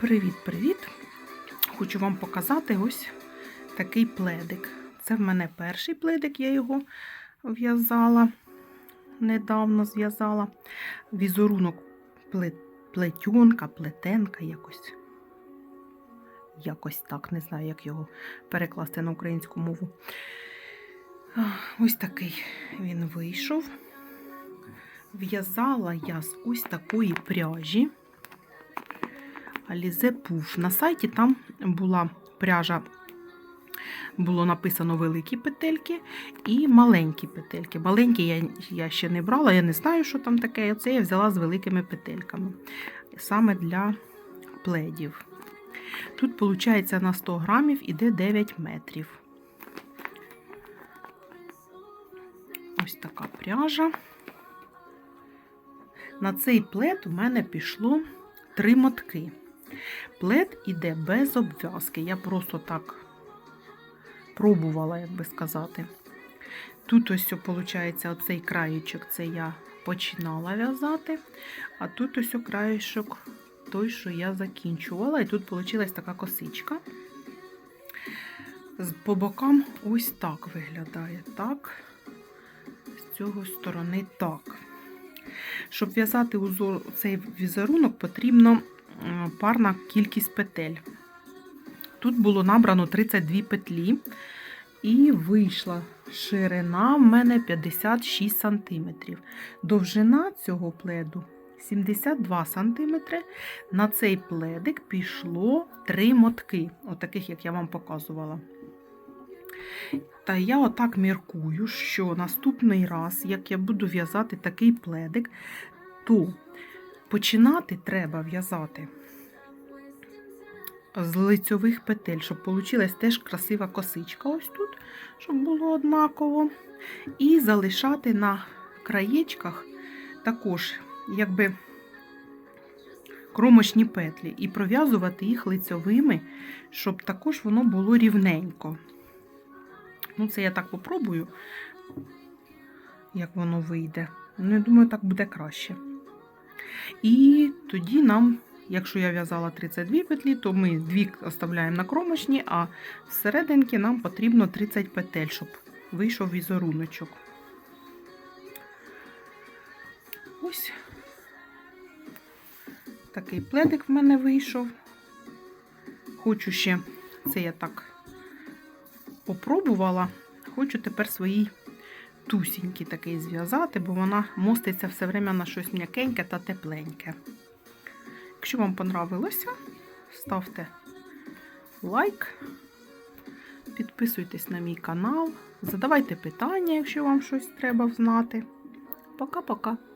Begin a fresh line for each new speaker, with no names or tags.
Привіт-привіт! Хочу вам показати ось такий пледик. Це в мене перший пледик, я його в'язала, недавно зв'язала. Візерунок пле- плетюнка, плетенка якось. Якось так, не знаю, як його перекласти на українську мову. Ось такий він вийшов. В'язала я з ось такої пряжі. Alize Puff. На сайті там була пряжа, було написано великі петельки і маленькі петельки. Маленькі я, я ще не брала, я не знаю, що там таке. Оце я взяла з великими петельками. Саме для пледів. Тут, виходить, на 100 грамів іде 9 метрів. Ось така пряжа. На цей плед у мене пішло три мотки. Плед іде без обв'язки. Я просто так пробувала, як би сказати. Тут ось, виходить, оцей краєчок це я починала в'язати, а тут ось краєчок той, що я закінчувала. І тут вийшла така косичка. По бокам ось так виглядає. Так. З цього сторони так. Щоб в'язати узор, цей візерунок, потрібно парна кількість петель. Тут було набрано 32 петлі, і вийшла ширина в мене 56 см. Довжина цього пледу 72 см. На цей пледик пішло 3 мотки, отаких, як я вам показувала. Та я отак міркую, що наступний раз, як я буду в'язати такий пледик, то починати треба в'язати з лицьових петель, щоб вийшла теж красива косичка ось тут, щоб було однаково. І залишати на краєчках також, якби кромочні петлі, і пров'язувати їх лицьовими, щоб також воно було рівненько. Ну, це я так попробую, як воно вийде. Ну, я думаю, так буде краще. І тоді нам, якщо я в'язала 32 петлі, то ми дві оставляємо на кромочні, а всерединки нам потрібно 30 петель, щоб вийшов візеруночок. Ось такий пледик в мене вийшов. Хочу ще, це я так попробувала. Хочу тепер свої тусіньки такий зв'язати, бо вона моститься все время на щось м'якеньке та тепленьке. Якщо вам понравилося, ставте лайк, підписуйтесь на мій канал, задавайте питання, якщо вам щось треба знати. Пока-пока!